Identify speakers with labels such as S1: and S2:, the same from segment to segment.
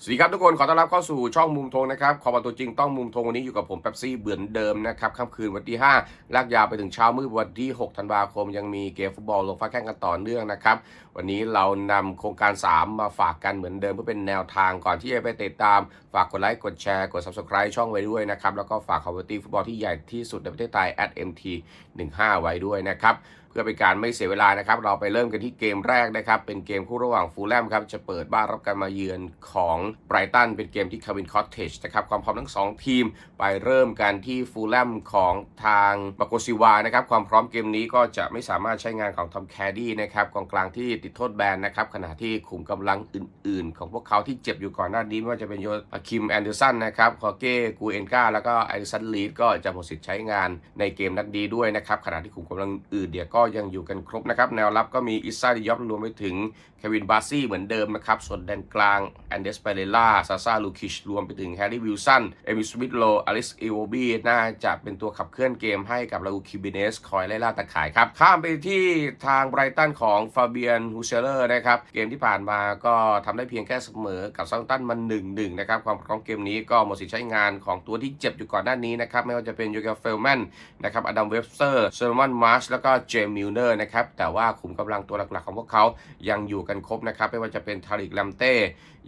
S1: สวัสดีครับทุกคนขอต้อนรับเข้าสู่ช่องมุมธงนะครับขอบอลตัวจริงต้องมุมธงวันนี้อยู่กับผมแป๊บซี่เบือนเดิมนะครับค่ำคืนวันที่ 5 ลากยาวไปถึงเช้ามืดวันที่ 6 ธันวาคม ยังมีเกมฟุตบอลลงฟ้าแข่งกันต่อเนื่องนะครับ วันนี้เรานำโครงการ 3 มาฝากกันเหมือนเดิมเพื่อเป็นแนวทางก่อนที่จะไปติดตาม ฝากกดไลค์กดแชร์กด subscribe ช่องไว้ด้วยนะครับแล้วก็ฝากคอมมูนิตี้ฟุตบอลที่ใหญ่ที่สุดในประเทศไทย @mt15 ไว้ด้วยนะครับเพื่อเป็นการไม่เสียเวลานะครับ เราไปเริ่มกันที่เกมแรกนะครับ เป็นเกมคู่ระหว่างฟูลแลมครับ จะเปิดบ้านรับการมาเยือนของไบรตัน เป็นเกมที่คาวินคอตเทจนะครับ ความพร้อมทั้ง 2 ทีม ไปเริ่มกันที่ฟูลแลมของทางมาโกซิวานะครับ ความพร้อมเกมนี้ก็จะไม่สามารถใช้งานของทอมแคดดี้นะครับกองกลางที่ติดโทษแบนนะครับ ขณะที่ขุมกำลังอื่น ๆ ของพวกเขาที่เจ็บอยู่ก่อนหน้านี้ไม่ว่าจะเป็นโยอาคิมแอนเดอร์สันนะครับคอเก้กูเอนกาแล้วก็ไอริสันลีดก็จะหมดสิทธิ์ใช้งานในเกมนัดนี้ด้วยนะครับขณะที่ขุมกำลังอื่นเดียก็ยังอยู่กันครบนะครับ แนวรับก็มีอิซาดิยอฟรวมไปถึงเควินบาซี่เหมือนเดิมนะครับ ส่วนแดนกลางแอนเดสเปเรล่าซาซาลูคิชรวมไปถึงแฮร์รี่วิลสันเอมิสมิธโลอลิสอีโวบีน่าจะเป็นตัวขับเคลื่อนเกมให้กับลาอูคิบิเนสคอยไล่ล่าตะข่ายครับ ข้ามไปที่ทางไบรตันของฟาเบียนฮูเชเลอร์นะครับ เกมที่ผ่านมาก็ทำได้เพียงแค่เสมอกับซังตันมัน1 1นะครับ ความพร้อมเกมนี้ก็หมดสิทธิ์ใช้งานของตัวที่เจ็บอยู่ก่อนหน้านี้นะครับไม่ว่าจะเป็นยูเกลเฟลแมนนะครับอดัมเวบสเตอร์เซอร์มอนมาร์ชแล้วก็เจมมิลเนอร์นะครับแต่ว่าขุมกำลังตัวหลักๆของพวกเขายังอยู่กันครบนะครับไม่ว่าจะเป็นทาริกลัมเต้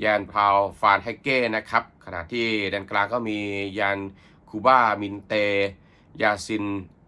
S1: ยานพาวฟานไฮเก้นะครับขณะที่แดนกลางก็มียานคูบามินเต ยาซิน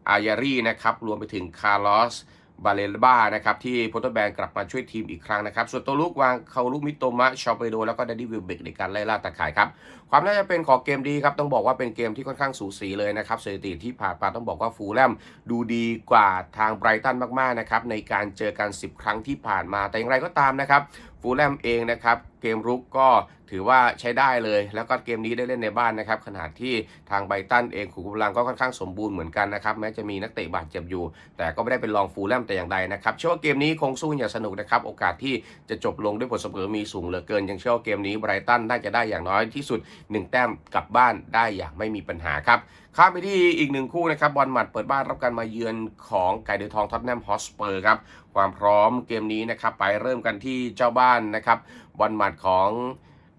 S1: อายารีนะครับรวมไปถึงคาร์ลอส บาเลนบ้านะครับที่โพโตแบนกลับมาช่วยทีมอีกครั้งนะครับ ส่วนตัวลูกวางเขาลูกมิโตมะชอเปโด แล้วก็ดัดดี้วิลเบกในการไล่ล่าตะข่ายครับ ความน่าจะเป็นของเกมดีครับต้องบอกว่าเป็นเกมที่ค่อนข้างสูสีเลยนะครับสถิติที่ผ่านมาต้องบอกว่าฟูลแลมดูดีกว่าทางไบรตันมากๆนะครับในการเจอกัน 10 ครั้งที่ผ่านมาแต่อย่างไรก็ตามนะครับ ฟูลแลมเองนะครับเกมรุกก็ถือว่าใช้ได้เลย แล้วก็เกมนี้ได้เล่นในบ้านนะครับขณะที่ทางไบรตันเองขุมกำลังก็ค่อนข้างสมบูรณ์เหมือนกันนะครับแม้จะมีนักเตะบาดเจ็บอยู่ แต่ก็ไม่ได้เป็นรองฟูลแลมแต่อย่างใดนะครับเชื่อว่าเกมนี้คงสู้อย่างสนุกนะครับโอกาสที่จะจบลงด้วยผลเสมอมีสูงเหลือเกินยังเชื่อว่าเกมนี้ไบรตันน่าจะได้อย่างน้อยที่สุด 1 แต้มกลับบ้านได้อย่างไม่มีปัญหาครับ ข้ามไปที่อีกหนึ่งคู่นะครับบอลหมัดเปิดบ้านรับการมาเยือนของไก่เดือทองท็อตแนมฮอสเปอร์ครับความพร้อมเกมนี้นะครับไปเริ่มกันที่เจ้าบ้านนะครับบอลหมัดของ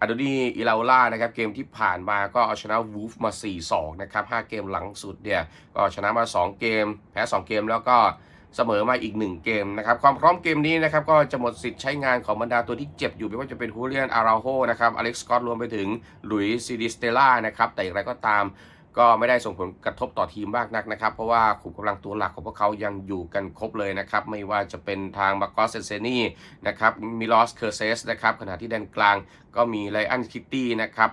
S1: อาโดนีอิลาล่านะครับเกมที่ผ่านมาก็เอาชนะวูฟมา 4-2 นะครับ 5 เกมหลังสุดเนี่ยก็ชนะมา 2 เกม แพ้ 2 เกมแล้วก็เสมอมาอีก 1 เกมนะครับความพร้อมเกมนี้นะครับก็จะหมดสิทธิ์ใช้งานของบรรดาตัวที่เจ็บอยู่ไม่ว่าจะเป็นฮูเลียนอาราโฮนะครับอเล็กซ์สกอตรวมไปถึงหลุยส์ซิดิสเตล่านะครับแต่อย่างไรก็ตาม ก็ไม่ได้ส่งผลกระทบต่อทีมมากนักนะครับ เพราะว่าขุมกำลังตัวหลักของพวกเขายังอยู่กันครบเลยนะครับ ไม่ว่าจะเป็นทางมาร์กอสเซนเซนีนะครับมิลอสเคอร์เซสนะครับขณะที่แดนกลางก็มีไลอันคิตตี้นะครับ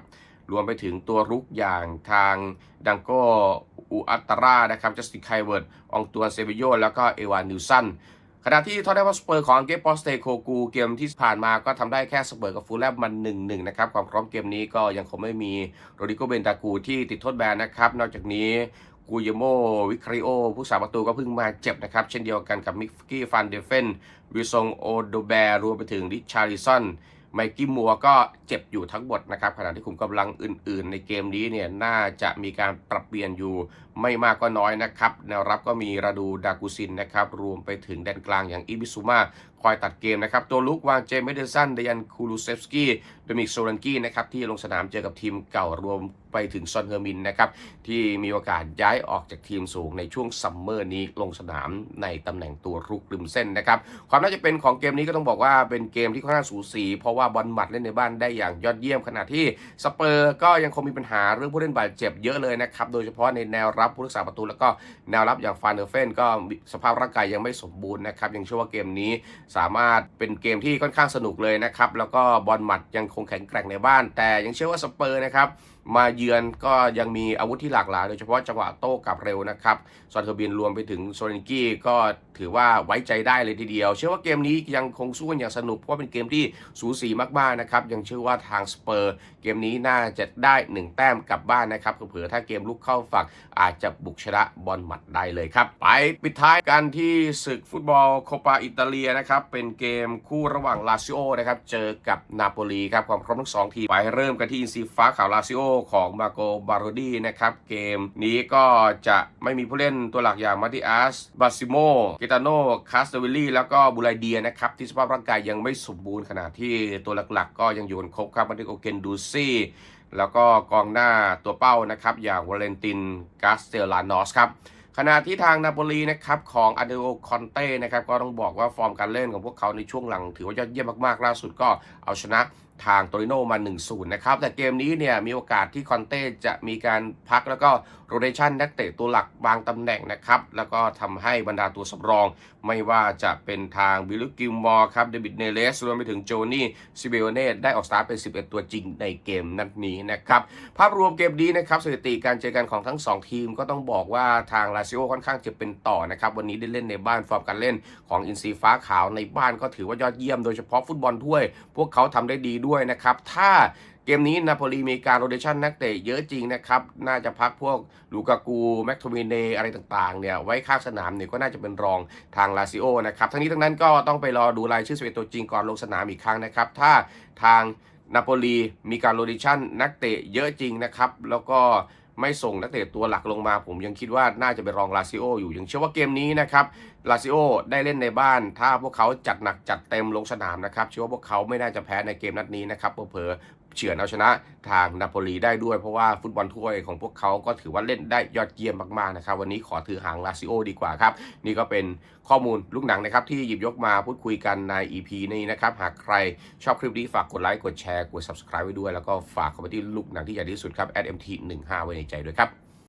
S1: รวมไปถึงตัวรุกอย่างทางดังโกอูอัตตารานะครับจัสตินไคเวิร์ดองตัวเซเบโยแล้วก็เอวานนิวสัน ขณะที่ทอตแนมสเปอร์ของเกปอสเตโคกูเกมที่ผ่านมาก็ทำได้แค่สเปอร์กับฟูลแลมมัน1นหนึ่งนะครับ ความพร้อมเกมนี้ก็ยังคงไม่มีโรดิโกเบนตากูที่ติดโทษแบนนะครับ นอกจากนี้กูยโมวิคริโอ ผู้สาประตูก็เพิ่งมาเจ็บนะครับ เช่นเดียวกันกับมิกกี้ฟันเดเฟนวิซงโอโดแบร์รวมไปถึงริชาริสัน ไมกี้มัวก็เจ็บอยู่ทั้งหมดนะครับ ขณะที่คุมกำลังอื่น ๆ ในเกมนี้เนี่ยน่าจะมีการปรับเปลี่ยนอยู่ไม่มากก็น้อยนะครับแนวรับก็มีระดูดากูซินนะครับรวมไปถึงแดนกลางอย่างอิบิซูมา คอยตัดเกมนะครับ ตัวลุกวางเจมส์เมเดสันเดยันคูลูเซฟสกี้โดมิกโซลันกี้นะครับที่ลงสนามเจอกับทีมเก่ารวมไปถึงซอนเฮอร์มินนะครับที่มีโอกาสย้ายออกจากทีมสูงในช่วงซัมเมอร์นี้ลงสนามในตำแหน่งตัวรุกริมเส้นนะครับความน่าจะเป็นของเกมนี้ก็ต้องบอกว่าเป็นเกมที่ค่อนข้างสูสี เพราะว่าบอลหมัดเล่นในบ้านได้อย่างยอดเยี่ยมขณะที่สเปอร์ก็ยังคงมีปัญหาเรื่องผู้เล่นบาดเจ็บเยอะเลยนะครับโดยเฉพาะในแนวรับผู้รักษาประตูแล้วก็แนวรับอย่างฟานเดอร์เฟนก็สภาพร่างกายยังไม่สมบูรณ์นะครับยังเชื่อว่าเกมนี้สามารถเป็นเกมที่ค่อนข้างสนุกเลยนะครับ แล้วก็บอลหมัดยังคงแข็งแกร่งในบ้าน แต่ยังเชื่อว่าสเปอร์นะครับมาเยือนก็ยังมีอาวุธที่หลากหลาย โดยเฉพาะจังหวะโต้กลับเร็วนะครับซอนเทอร์บินรวมไปถึงโซลินกี้ก็ถือว่าไว้ใจได้เลยทีเดียว เชื่อว่าเกมนี้ยังคงสู้กันอย่างสนุกเพราะเป็นเกมที่สูสีมากๆนะครับยังเชื่อว่าทางสเปอร์เกมนี้น่าจะได้หนึ่งแต้มกลับบ้านนะครับเผื่อถ้าเกมลุกเข้าฝั่งอาจจะบุกชนะบอลหมัดได้เลยครับ ไปปิดท้ายกันที่ศึกฟุตบอลโคปาอิตาเลียนะครับเป็นเกมคู่ระหว่างลาซิโอนะครับเจอกับนาโปลีครับความพร้อมทั้งสองทีมไปเริ่มกันที่อินซีฟ้าขาวลาซิโอของมาโกบาโรดีนะครับ เกมนี้ก็จะไม่มีผู้เล่นตัวหลักอย่างมาติอัสบาซิโมเกตาโนคาสเตวิลลี่แล้วก็บูไลเดียนะครับที่สภาพร่างกายยังไม่สมบูรณ์ขณะที่ตัวหลักๆ ก็ยังอยู่กันครบครับมาติโอเกนดูซี่แล้วก็กองหน้าตัวเป้านะครับ อย่างวาเลนตินกาสเตลานอสครับขณะที่ทางนาโปลีนะครับของอันเดโอคอนเต้นะครับก็ต้องบอกว่าฟอร์มการเล่นของพวกเขาในช่วงหลัง ถือว่ายอดเยี่ยมมากๆ ล่าสุดก็เอาชนะ ทางโตริโนมา 1-0 นะครับ แต่เกมนี้เนี่ยมีโอกาสที่คอนเต้จะมีการพักแล้วก็โรเ t ชันนักเตะตัวหลักบางตำแหน่งนะครับ แล้วก็ทำให้บรรดาตัวสำรอง ไม่ว่าจะเป็นทางบิลลกิลมอร์ครับเดวิดเนเลสรวมไปถึงโจนี่ซิเบโอเนตได้ออกสตาร์ทเป็น 11 ตัวจริงในเกมนัดนี้นะครับ ภาพรวมเกมนี้นะครับสถิติการเจอกันของทั้ง 2 ทีมก็ต้องบอกว่าทางลาซิโอค่อนข้างจะเป็นต่อนะครับวันนี้ได้เล่นในบ้านฟอร์มการเล่นของอินซีฟ้าขาวในบ้านก็ถือว่ายอดเยี่ยมโดยเฉพาะฟุตบอลถ้วย พวกเขาทำได้ดีด้วยนะครับ ถ้าเกมนี้นาโปลีมีการโรเดชันนักเตะเยอะจริงนะครับ น่าจะพักพวกลูกากู แม็กโทมินเนอะไรต่างๆ เนี่ย ไว้ข้างสนามเนี่ยก็น่าจะเป็นรองทางลาซิโอนะครับ ทั้งนี้ทั้งนั้นก็ต้องไปรอดูรายชื่อสเวตัวจริงก่อนลงสนามอีกครั้งนะครับ ถ้าทางนาโปลีมีการโรเดชันนักเตะเยอะจริงนะครับ แล้วก็ ไม่ส่งนักเตะตัวหลักลงมา ผมยังคิดว่าน่าจะไปรองลาซิโออยู่ยังเชื่อว่าเกมนี้นะครับลาซิโอได้เล่นในบ้าน ถ้าพวกเขาจัดหนักจัดเต็มลงสนามนะครับเชื่อว่าพวกเขาไม่น่าจะแพ้ในเกมนัดนี้นะครับเผลอ เฉือนเอาชนะทางนาโปลีได้ด้วยเพราะว่าฟุตบอลถ้วยของพวกเขาก็ถือว่าเล่นได้ยอดเยี่ยมมากๆนะครับ วันนี้ขอถือหางลาซิโอดีกว่าครับ นี่ก็เป็นข้อมูลลูกหนังนะครับ ที่หยิบยกมาพูดคุยกันใน EP นี้นะครับ หากใครชอบคลิปนี้ฝากกดไลค์กดแชร์กด subscribe ไว้ด้วย แล้วก็ฝากเข้าไปที่ลูกหนังที่ใหญ่ที่สุดครับ @mt15 ไว้ในใจด้วยครับ